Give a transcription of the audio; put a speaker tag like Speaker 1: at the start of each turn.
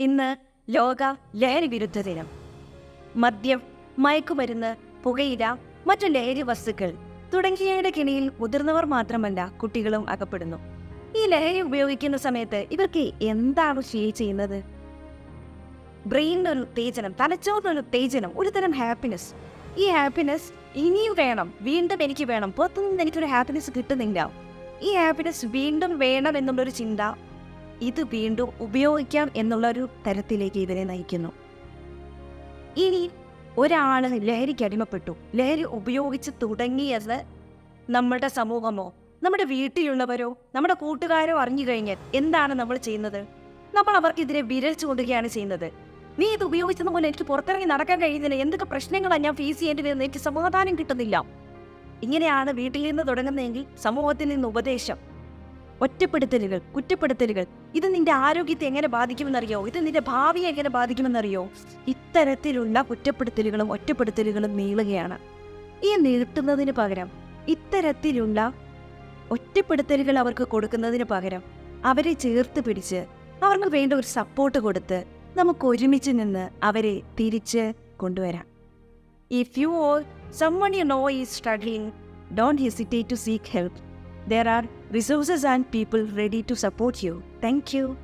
Speaker 1: ഇന്ന് ലോക ലഹരി വിരുദ്ധ ദിനം. മദ്യം മയക്കുമരുന്ന് പുകയില മറ്റു ലഹരി വസ്തുക്കൾ തുടങ്ങിയവയുടെ കിണിയിൽ മുതിർന്നവർ മാത്രമല്ല കുട്ടികളും അകപ്പെടുന്നു. ഈ ലഹരി ഉപയോഗിക്കുന്ന സമയത്ത് ഇവർക്ക് എന്താണ് ഫീൽ ചെയ്യുന്നത്? ബ്രെയിനിന് ഒരു ഉത്തേജനം തലച്ചോറിനൊരു ഉത്തേജനം ഒരു തരം ഹാപ്പിനെസ് ഈ ഹാപ്പിനെസ് ഇനിയും വേണം വീണ്ടും എനിക്ക് വേണം പുറത്തുനിന്ന് എനിക്കൊരു ഹാപ്പിനെസ് കിട്ടുന്നില്ല. ഈ ഹാപ്പിനെസ് വീണ്ടും വേണം എന്നുള്ളൊരു ചിന്ത ഇത് വീണ്ടും ഉപയോഗിക്കാം എന്നുള്ളൊരു തരത്തിലേക്ക് ഇവരെ നയിക്കുന്നു. ഇനി ഒരാൾ ലഹരിക്ക് അടിമപ്പെട്ടു. ലഹരി ഉപയോഗിച്ച് തുടങ്ങിയത് നമ്മുടെ സമൂഹമോ നമ്മുടെ വീട്ടിലുള്ളവരോ നമ്മുടെ കൂട്ടുകാരോ അറിഞ്ഞു കഴിഞ്ഞാൽ എന്താണ് നമ്മൾ ചെയ്യുന്നത്? നമ്മൾ അവർക്കെതിരെ വിരൽ ചൂണ്ടുകയാണ് ചെയ്യുന്നത്. നീ ഇത് ഉപയോഗിച്ചത് പോലെ എനിക്ക് പുറത്തിറങ്ങി നടക്കാൻ കഴിയുന്നില്ല. എന്തൊക്കെ പ്രശ്നങ്ങളാണ് ഞാൻ ഫേസ് ചെയ്യേണ്ടി വരുന്നത്? എനിക്ക് സമാധാനം കിട്ടുന്നില്ല. ഇങ്ങനെയാണ് വീട്ടിൽ നിന്ന് തുടങ്ങുന്നതെങ്കിൽ സമൂഹത്തിൽ നിന്ന് ഉപദേശം. ഒറ്റപ്പെടുത്തലുകൾ കുറ്റപ്പെടുത്തലുകൾ. ഇത് നിന്റെ ആരോഗ്യത്തെ എങ്ങനെ ബാധിക്കുമെന്നറിയോ? ഇത് നിന്റെ ഭാവിയെ എങ്ങനെ ബാധിക്കുമെന്നറിയോ? ഇത്തരത്തിലുള്ള കുറ്റപ്പെടുത്തലുകളും ഒറ്റപ്പെടുത്തലുകളും നീളുകയാണ്. ഈ നീട്ടുന്നതിന് പകരം ഇത്തരത്തിലുള്ള ഒറ്റപ്പെടുത്തലുകൾ അവർക്ക് കൊടുക്കുന്നതിന് പകരം അവരെ ചേർത്ത് പിടിച്ച് അവർക്ക് വേണ്ട ഒരു സപ്പോർട്ട് കൊടുത്ത് നമുക്ക് ഒരുമിച്ച് നിന്ന് അവരെ തിരിച്ച് കൊണ്ടുവരാം. If you or someone you know is struggling don't hesitate to seek help. There are resources and people ready to support you. Thank you.